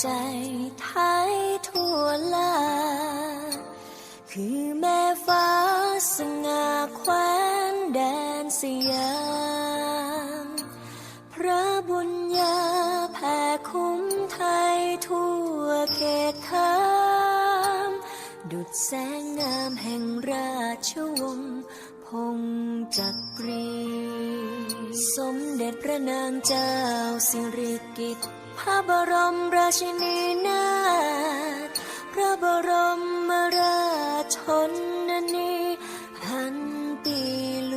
ใจไทยทั่วลา คือแม่ฟ้าสง่าแคว้นแดนสยาม พระบุญญาแผ่คุ้มไทยทั่วเขตขามดุดแสงงามแห่งราชวงศ์พงจักรี สมเด็จพระนางเจ้าสิริกิติ์ พระบรมราชินีนาถพระบรมราชชนนีพันปีหล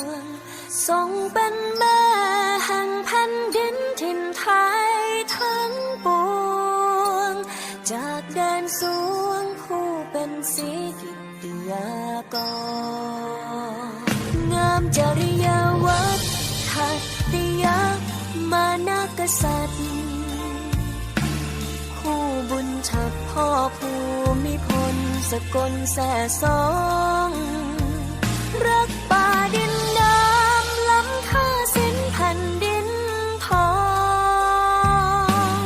วงทรงเป็นแม่แห่งแผ่นดินถิ่นไทยทั้งปวง จากแดนสวงผู้เป็นสีกิตติยากร ษัตริย์ คู่บุญชัดพ่อภูมิพลสกลแส่สอง รักป่าดินน้ำล้ำค่าสินแผ่นดินทอง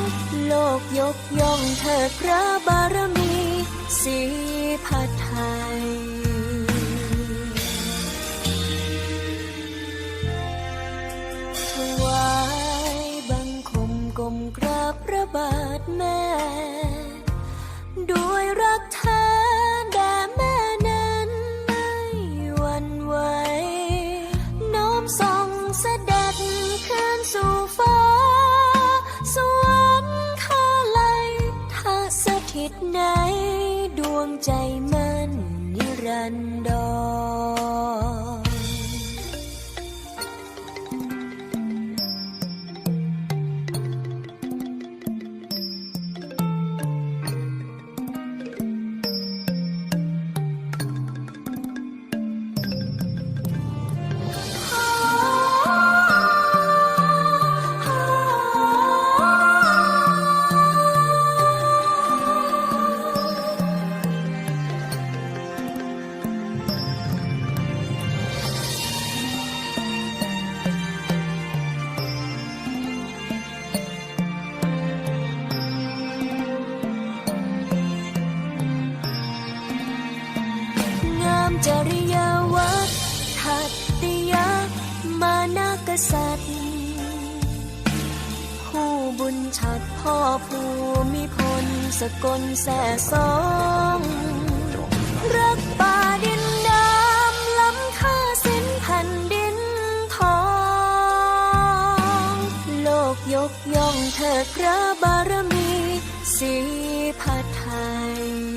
โลกยกย่องเถิดพระบารมีสีพัดไทย นากษัตริย์คู่บุญชัดพ่อภูมิพลสกลแส่สองรักป่าดินน้ำล้ำค่าสิ้นแผ่นดินทอง โลกยกย่องเถิดพระบารมีสีพัดไทย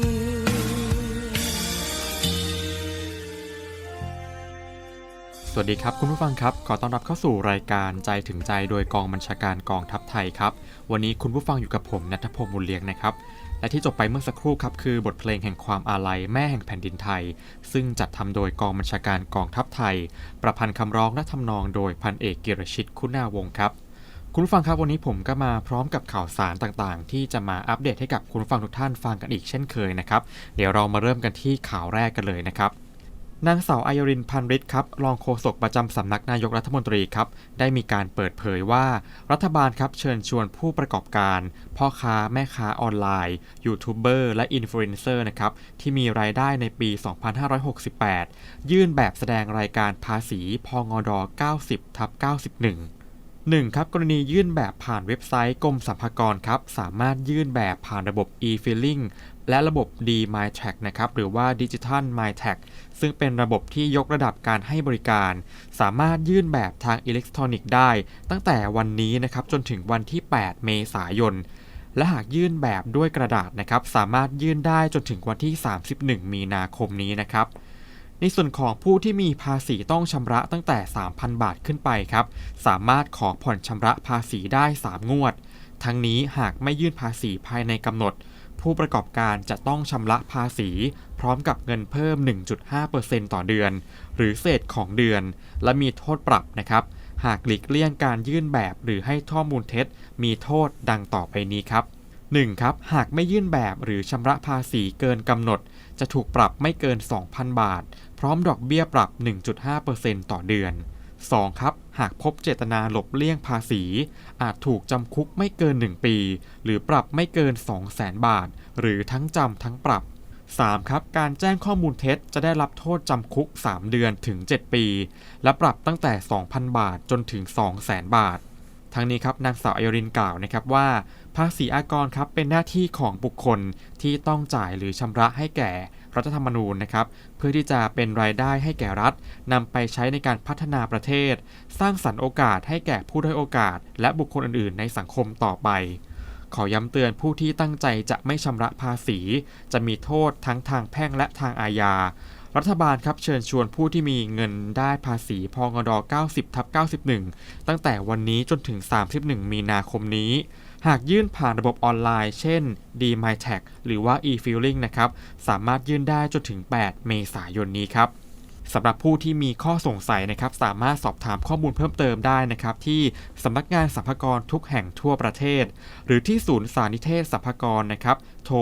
สวัสดีครับคุณผู้ฟังครับ ขอต้อนรับเข้าสู่รายการใจถึงใจโดยกองบัญชาการกองทัพไทยครับ วันนี้คุณผู้ฟังอยู่กับผมนัทพงศ์บุญเลียงนะครับ และที่จบไปเมื่อสักครู่ครับ คือบทเพลงแห่งความอาลัยแม่แห่งแผ่นดินไทย ซึ่งจัดทำโดยกองบัญชาการกองทัพไทย ประพันธ์คำร้องและทำนองโดยพันเอกกิรชิตคุณาวงศ์ครับคุณผู้ฟังครับวันนี้ผมก็มาพร้อมกับข่าวสารต่างๆ ที่จะมาอัปเดตให้กับคุณผู้ฟังทุกท่านฟังกันอีกเช่นเคยนะครับ เดี๋ยวเรามาเริ่มกันที่ข่าวแรกกันเลยนะครับ นางสาวอายรินพันฤทธิ์ครับรองโฆษกประจำสำนักนายกรัฐมนตรีครับ ได้มีการเปิดเผยว่า รัฐบาลครับเชิญชวนผู้ประกอบการ พ่อค้าแม่ค้าออนไลน์ ยูทูบเบอร์และอินฟลูเอนเซอร์นะครับ ที่มีรายได้ในปี 2568 ยื่นแบบแสดงรายการภาษีพงด 90ทับ91 1 ครับกรณียื่นแบบผ่านเว็บไซต์กรมสรรพากรครับสามารถยื่นแบบผ่านระบบ e-filing และระบบ D-MyTax นะครับหรือว่า Digital MyTax ซึ่งเป็นระบบที่ยกระดับการให้บริการ สามารถยื่นแบบทางอิเล็กทรอนิกส์ได้ ตั้งแต่วันนี้นะครับจนถึงวันที่ 8 เมษายน และหากยื่นแบบด้วยกระดาษนะครับสามารถยื่นได้จนถึงวันที่ 31 มีนาคมนี้นะครับ ในส่วนของผู้ที่มีภาษีต้องชำระตั้งแต่ 3,000 บาทขึ้นไปครับ สามารถขอผ่อนชำระภาษีได้ 3 งวด ทั้งนี้หากไม่ยื่นภาษีภายในกำหนด ผู้ประกอบการจะต้องชำระภาษี พร้อมกับเงินเพิ่ม 1.5%ต่อเดือน หรือเศษของเดือน และมีโทษปรับนะครับ หากหลีกเลี่ยงการยื่นแบบหรือให้ข้อมูลเท็จ มีโทษดังต่อไปนี้ครับ 1. ครับ หากไม่ยื่นแบบหรือชำระภาษีเกินกำหนด จะถูกปรับไม่เกิน 2,000 บาท พร้อมดอกเบี้ยปรับ 1.5%ต่อเดือน 2. ครับ หากพบเจตนาหลบเลี่ยงภาษี อาจถูกจำคุกไม่เกิน 1 ปี หรือปรับไม่เกิน 2 0 0แสนบาท หรือทั้งจำทั้งปรับ 3. ครับ การแจ้งข้อมูลเท็จจะได้รับโทษจำคุก 3 เดือนถึง 7 ปี และปรับตั้งแต่ 2,000 บาทจนถึง 200,000 บาททั้งนี้ครับนางสาวอยรินกล่าวนะครับว่า ภาษีอากรครับเป็นหน้าที่ของบุคคลที่ต้องจ่ายหรือชำระให้แก่ รัฐธรรมนูญนะครับเพื่อที่จะเป็นรายได้ให้แก่รัฐนำไปใช้ในการพัฒนาประเทศ สร้างสรรค์โอกาสให้แก่ผู้ด้อยโอกาส และบุคคลอื่น ๆ ในสังคมต่อไป ขอย้ำเตือนผู้ที่ตั้งใจจะไม่ชำระภาษี จะมีโทษทั้งทางแพ่งและทางอาญารัฐบาลครับเชิญชวนผู้ที่มีเงินได้ภาษีพงด90ทับ91 ตั้งแต่วันนี้จนถึง 31 มีนาคมนี้ หากยื่นผ่านระบบออนไลน์ เช่น d m y t a g หรือว่า e-filing นะครับ สามารถยื่นได้จนถึง 8 เมษายนนี้ครับสำหรับผู้ที่มีข้อสงสัยนะครับ สามารถสอบถามข้อมูลเพิ่มเติมได้นะครับ ที่สำนักงานสรรพากรทุกแห่งทั่วประเทศ หรือที่ศูนย์สานิเทศสรรพากรนะครับ โทร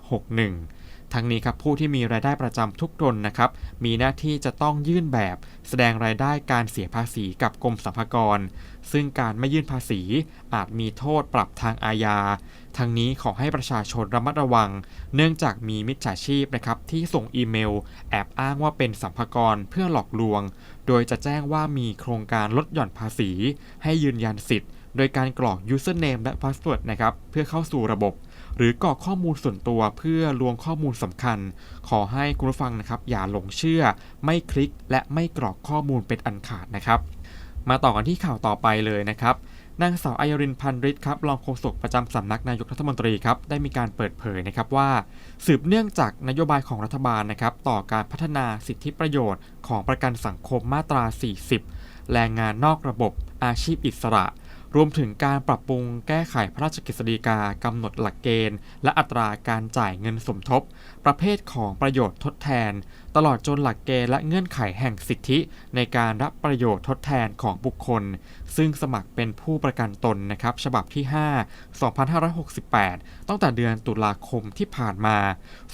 1161 ทั้งนี้ครับผู้ที่มีรายได้ประจำทุกตนนะครับ มีหน้าที่จะต้องยื่นแบบ แสดงรายได้การเสียภาษีกับกรมสรรพากร ซึ่งการไม่ยื่นภาษี อาจมีโทษปรับทางอาญา ทั้งนี้ขอให้ประชาชนระมัดระวัง เนื่องจากมีมิจฉาชีพนะครับที่ส่งอีเมล แอบอ้างว่าเป็นสัมภากรเพื่อหลอกลวง โดยจะแจ้งว่ามีโครงการลดหย่อนภาษี ให้ยืนยันสิทธิ์ โดยการกรอก username และ password นะครับเพื่อเข้าสู่ระบบหรือกรอกข้อมูลส่วนตัวเพื่อลวงข้อมูลสำคัญ ขอให้คุณผู้ฟังนะครับ อย่าหลงเชื่อ ไม่คลิกและไม่กรอกข้อมูลเป็นอันขาดนะครับ มาต่อกันที่ข่าวต่อไปเลยนะครับนางสาวไอยรินพันริศครับรองโฆษกประจำสำนักนายกรัฐมนตรีครับได้มีการเปิดเผยนะครับว่า สืบเนื่องจากนโยบายของรัฐบาลนะครับต่อการพัฒนาสิทธิประโยชน์ของประกันสังคมมาตรา 40 แรงงานนอกระบบอาชีพอิสระ รวมถึงการปรับปรุงแก้ไขพระราชกฤษฎีกากำหนดหลักเกณฑ์ และอัตราการจ่ายเงินสมทบ ประเภทของประโยชน์ทดแทน ตลอดจนหลักเกณฑ์และเงื่อนไขแห่งสิทธิ ในการรับประโยชน์ทดแทนของบุคคล ซึ่งสมัครเป็นผู้ประกันตนนะครับฉบับที่ 5 2568 ตั้งแต่เดือนตุลาคมที่ผ่านมา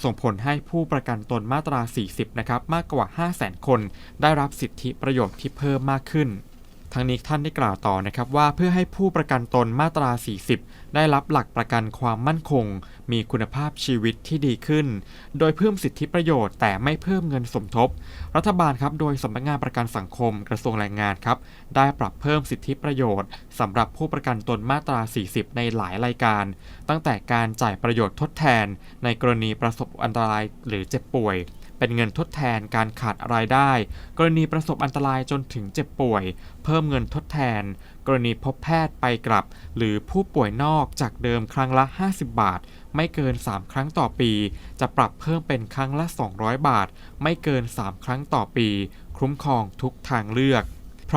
ส่งผลให้ผู้ประกันตนมาตรา 40 นะครับมากกว่า 500,000 คน ได้รับสิทธิประโยชน์ที่เพิ่มมากขึ้น ทั้งนี้ท่านได้กล่าวต่อนะครับว่าเพื่อให้ผู้ประกันตนมาตรา 40 ได้รับหลักประกันความมั่นคง มีคุณภาพชีวิตที่ดีขึ้น โดยเพิ่มสิทธิประโยชน์แต่ไม่เพิ่มเงินสมทบ รัฐบาลครับโดยสำนักงานประกันสังคมกระทรวงแรงงานครับได้ปรับเพิ่มสิทธิประโยชน์สำหรับผู้ประกันตนมาตรา 40 ในหลายรายการ ตั้งแต่การจ่ายประโยชน์ทดแทน ในกรณีประสบอันตรายหรือเจ็บป่วย เป็นเงินทดแทนการขาดรายได้ กรณีประสบอันตรายจนถึงเจ็บป่วย เพิ่มเงินทดแทน กรณีพบแพทย์ไปกลับ หรือผู้ป่วยนอกจากเดิมครั้งละ 50 บาท ไม่เกิน 3 ครั้งต่อปี จะปรับเพิ่มเป็นครั้งละ 200 บาท ไม่เกิน 3 ครั้งต่อปี คุ้มครองทุกทางเลือก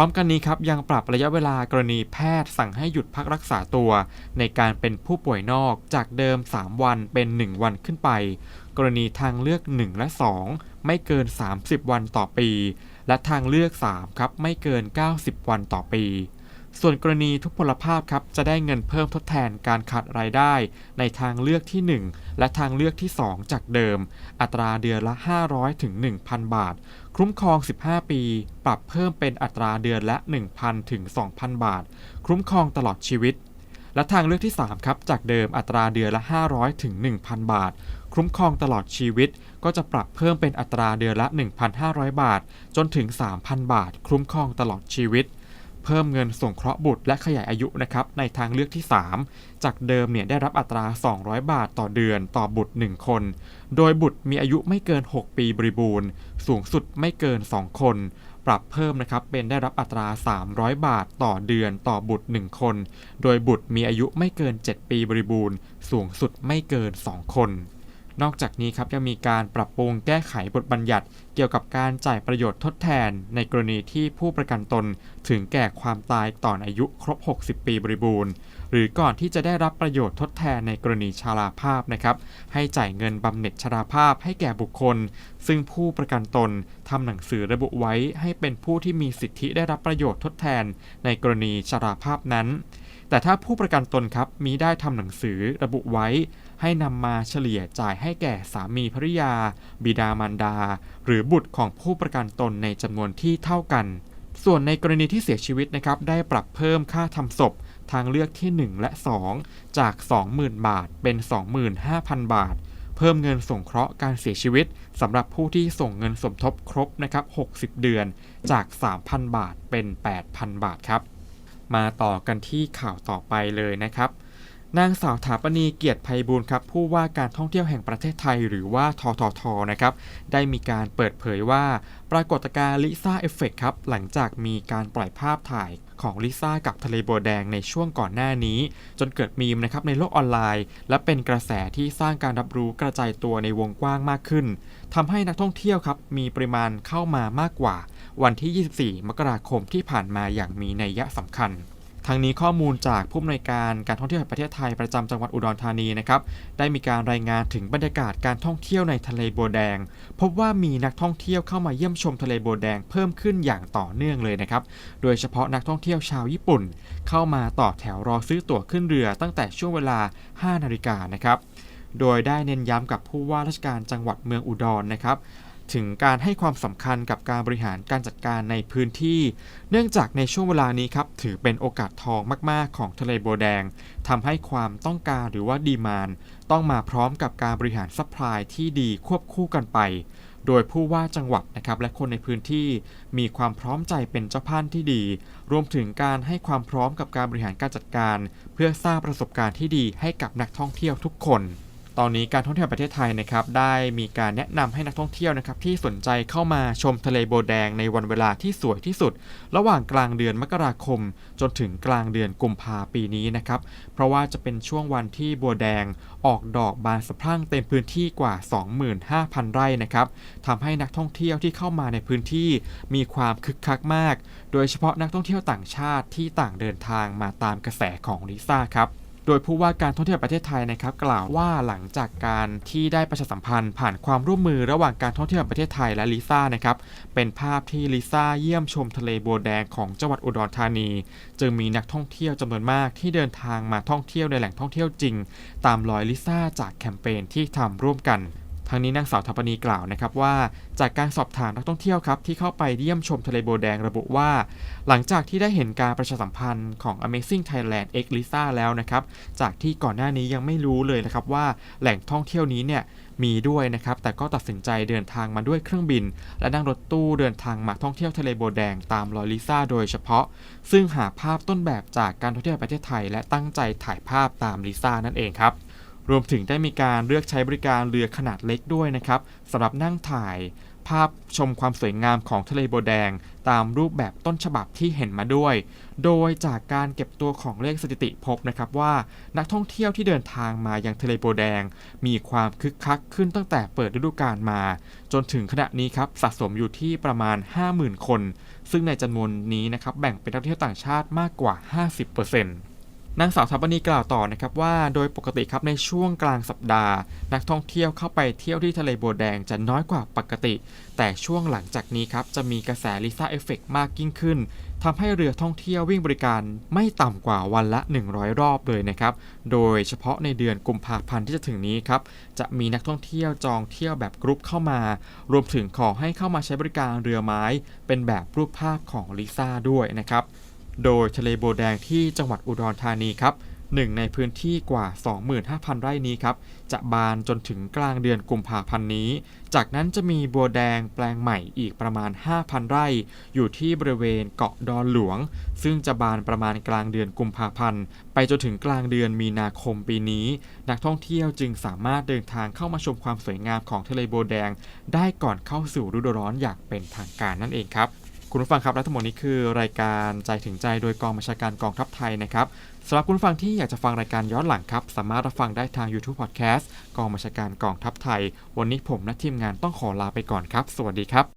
ร้อมกันนี้ครับยังปรับระยะเวลากรณีแพทย์สั่งให้หยุดพักรักษาตัว ในการเป็นผู้ป่วยนอกจากเดิม 3 วันเป็น 1 วันขึ้นไป กรณีทางเลือก 1 และ 2 ไม่เกิน 30 วันต่อปี และทางเลือก 3 ครับไม่เกิน 90 วันต่อปีส่วนกรณีทุพพลภาพครับจะได้เงินเพิ่มทดแทนการขาดรายได้ ในทางเลือกที่ 1 และทางเลือกที่ 2 จากเดิม อัตราเดือนละ 500ถึง1,000 บาท คุ้มครอง 15 ปี ปรับเพิ่มเป็นอัตราเดือนละ 1,000 ถึง 2,000 บาท คุ้มครองตลอดชีวิต และทางเลือกที่ 3 ครับ จากเดิมอัตราเดือนละ 500 ถึง 1,000 บาท คุ้มครองตลอดชีวิต ก็จะปรับเพิ่มเป็นอัตราเดือนละ 1,500 บาท จนถึง 3,000 บาท คุ้มครองตลอดชีวิต เพิ่มเงินส่งเคราะห์บุตรและขยายอายุนะครับในทางเลือกที่ 3 จากเดิมเนี่ยได้รับอัตรา 200 บาทต่อเดือนต่อบุตร 1 คน โดยบุตรมีอายุไม่เกิน 6 ปีบริบูรณ์ สูงสุดไม่เกิน 2 คน ปรับเพิ่มนะครับเป็นได้รับอัตรา 300 บาทต่อเดือนต่อบุตร 1 คน โดยบุตรมีอายุไม่เกิน 7 ปีบริบูรณ์ สูงสุดไม่เกิน 2 คน นอกจากนี้ครับยังมีการปรับปรุงแก้ไขบทบัญญัติเกี่ยวกับการจ่ายประโยชน์ทดแทน ในกรณีที่ผู้ประกันตนถึงแก่ความตายต่อนอายุครบ 60 ปีบริบูรณ์ หรือก่อนที่จะได้รับประโยชน์ทดแทนในกรณีชราภาพนะครับให้จ่ายเงินบำเหน็จชราภาพให้แก่บุคคล ซึ่งผู้ประกันตนทำหนังสือระบุไว้ให้เป็นผู้ที่มีสิทธิได้รับประโยชน์ทดแทน ในกรณีชราภาพนั้น แต่ถ้าผู้ประกันตนครับมีได้ทำหนังสือระบุไว้ ให้นำมาเฉลี่ยจ่ายให้แก่สามีภริยา บิดามารดา หรือบุตรของผู้ประกันตนในจำนวนที่เท่ากัน ส่วนในกรณีที่เสียชีวิตนะครับได้ปรับเพิ่มค่าทำศพทางเลือกที่ 1 และ 2 จาก 20,000 บาทเป็น 25,000 บาท เพิ่มเงินสงเคราะห์การเสียชีวิตสำหรับผู้ที่ส่งเงินสมทบครบนะครับ60 เดือนจาก 3,000 บาทเป็น 8,000 บาทครับ มาต่อกันที่ข่าวต่อไปเลยนะครับ นางสาวถาปณีเกียรติภัยบูลครับผู้ว่าการท่องเที่ยวแห่งประเทศไทยหรือว่าทททนะครับได้มีการเปิดเผยว่า ปรากฏการณ์ลิซ่าเอฟเฟกครับหลังจากมีการปล่อยภาพถ่ายของลิซ่ากับทะเลบัวแดงในช่วงก่อนหน้านี้ จนเกิดมีมนะครับในโลกออนไลน์ และเป็นกระแสที่สร้างการรับรู้กระจายตัวในวงกว้างมากขึ้นทำให้นักท่องเที่ยวครับมีปริมาณเข้ามามากกว่า วันที่ 24 มกราคมที่ผ่านมาอย่างมีนัยยะสำคัญทางนี้ข้อมูลจากผู้อำนวยการการท่องเที่ยวแห่งประเทศไทยประจำจังหวัดอุดรธานีนะครับได้มีการรายงานถึงบรรยากาศการท่องเที่ยวในทะเลบัวแดง พบว่ามีนักท่องเที่ยวเข้ามาเยี่ยมชมทะเลบัวแดงเพิ่มขึ้นอย่างต่อเนื่องเลยนะครับโดยเฉพาะนักท่องเที่ยวชาวญี่ปุ่น เข้ามาต่อแถวรอซื้อตั๋วขึ้นเรือตั้งแต่ช่วงเวลา 5 นาฬิกานะครับโดยได้เน้นย้ำกับผู้ว่าราชการจังหวัดเมืองอุดรนะครับ ถึงการให้ความสำคัญกับการบริหารการจัดการในพื้นที่ เนื่องจากในช่วงเวลานี้ครับถือเป็นโอกาสทองมาก ๆ ของทะเลโบวแดงทำให้ความต้องการหรือว่าดีมานต้องมาพร้อมกับการบริหารซัพพลายที่ดีควบคู่กันไป โดยผู้ว่าจังหวัดนะครับและคนในพื้นที่มีความพร้อมใจเป็นเจ้าภาพที่ดี รวมถึงการให้ความพร้อมกับการบริหารการจัดการ เพื่อสร้างประสบการณ์ที่ดีให้กับนักท่องเที่ยวทุกคน ตอนนี้การท่องเที่ยวประเทศไทยนะครับได้มีการแนะนำให้นักท่องเที่ยวนะครับที่สนใจเข้ามาชมทะเลโบวแดงในวันเวลาที่สวยที่สุด ระหว่างกลางเดือนมกราคม จนถึงกลางเดือนกุมภาปีนี้นะครับเพราะว่าจะเป็นช่วงวันที่บัวแดงออกดอกบานสะพรั่งเต็มพื้นที่กว่า 25,000 ไร่นะครับทำให้นักท่องเที่ยวที่เข้ามาในพื้นที่มีความคึกคักมาก โดยเฉพาะนักท่องเที่ยวต่างชาติที่ต่างเดินทางมาตามกระแสของลิซ่าครับ โดยผู้ว่าการท่องเที่ยวประเทศไทยนะครับกล่าวว่าหลังจากการที่ได้ประชาสัมพันธ์ ผ่านความร่วมมือระหว่างการท่องเที่ยวประเทศไทยและลิซ่านะครับเป็นภาพที่ลิซ่าเยี่ยมชมทะเลบัวแดงของจังหวัดอุดรธานี จึงมีนักท่องเที่ยวจำนวนมากที่เดินทางมาท่องเที่ยวในแหล่งท่องเที่ยวจริง ตามรอยลิซ่าจากแคมเปญที่ทำร่วมกัน ทางนี้นางสาวทัปนีกล่าวนะครับว่าจากการสอบถามนักท่องเที่ยวครับที่เข้าไปเยี่ยมชมทะเลโบแดงระบุว่า หลังจากที่ได้เห็นการประชาสัมพันธ์ของ Amazing Thailand X Lisa แล้วนะครับ จากที่ก่อนหน้านี้ยังไม่รู้เลยนะครับว่าแหล่งท่องเที่ยวนี้เนี่ยมีด้วยนะครับ แต่ก็ตัดสินใจเดินทางมาด้วยเครื่องบิน และนั่งรถตู้เดินทางมาท่องเที่ยวทะเลโบแดงตามรอยลิซ่าโดยเฉพาะ ซึ่งหาภาพต้นแบบจากการท่องเที่ยวประเทศไทย และตั้งใจถ่ายภาพตามลิซ่านั่นเองครับ รวมถึงได้มีการเลือกใช้บริการเรือขนาดเล็กด้วยนะครับสำหรับนั่งถ่าย ภาพชมความสวยงามของทะเลโบแดง ตามรูปแบบต้นฉบับที่เห็นมาด้วย โดยจากการเก็บตัวของเลขสถิติพบนะครับว่า นักท่องเที่ยวที่เดินทางมายังทะเลโบแดง มีความคึกคักขึ้นตั้งแต่เปิดฤดูกาลมา จนถึงขณะนี้ครับสะสมอยู่ที่ประมาณ 50,000 คน ซึ่งในจำนวนนี้นะครับแบ่งเป็นนักท่องเที่ยวต่างชาติมากกว่า 50% นางสาวทัปนีกล่าวต่อนะครับว่าโดยปกติครับในช่วงกลางสัปดาห์ นักท่องเที่ยวเข้าไปเที่ยวที่ทะเลบัวแดงจะน้อยกว่าปกติ แต่ช่วงหลังจากนี้ครับจะมีกระแสลิซ่าเอฟเฟกมากยิ่งขึ้นทำให้เรือท่องเที่ยววิ่งบริการไม่ต่ำกว่าวันละ 100 รอบเลยนะครับ โดยเฉพาะในเดือนกุมภาพันธ์ที่จะถึงนี้ครับ จะมีนักท่องเที่ยวจองเที่ยวแบบกรุ๊ปเข้ามา รวมถึงขอให้เข้ามาใช้บริการเรือไม้ เป็นแบบรูปภาพของลิซ่าด้วยนะครับ โดยทะเลโบแดงที่จังหวัดอุดรธานีครับหนึ่งในพื้นที่กว่า 25,000 ไร่นี้ครับ จะบานจนถึงกลางเดือนกุมภาพันธ์นี้ จากนั้นจะมีบัวแดงแปลงใหม่อีกประมาณ 5,000 ไร่ อยู่ที่บริเวณเกาะดอนหลวง ซึ่งจะบานประมาณกลางเดือนกุมภาพันธ์ ไปจนถึงกลางเดือนมีนาคมปีนี้ นักท่องเที่ยวจึงสามารถเดินทางเข้ามาชมความสวยงามของทะเลโบวแดง ได้ก่อนเข้าสู่ฤดูร้อนอย่างเป็นทางการนั่นเองครับ คุณผู้ฟังครับและทั้งหมดนี้คือรายการใจถึงใจโดยกองบัญชาการกองทัพไทยนะครับสำหรับคุณฟังที่อยากจะฟังรายการย้อนหลังครับ สามารถรับฟังได้ทาง YouTube Podcast กองบัญชาการกองทัพไทย วันนี้ผมและทีมงานต้องขอลาไปก่อนครับ สวัสดีครับ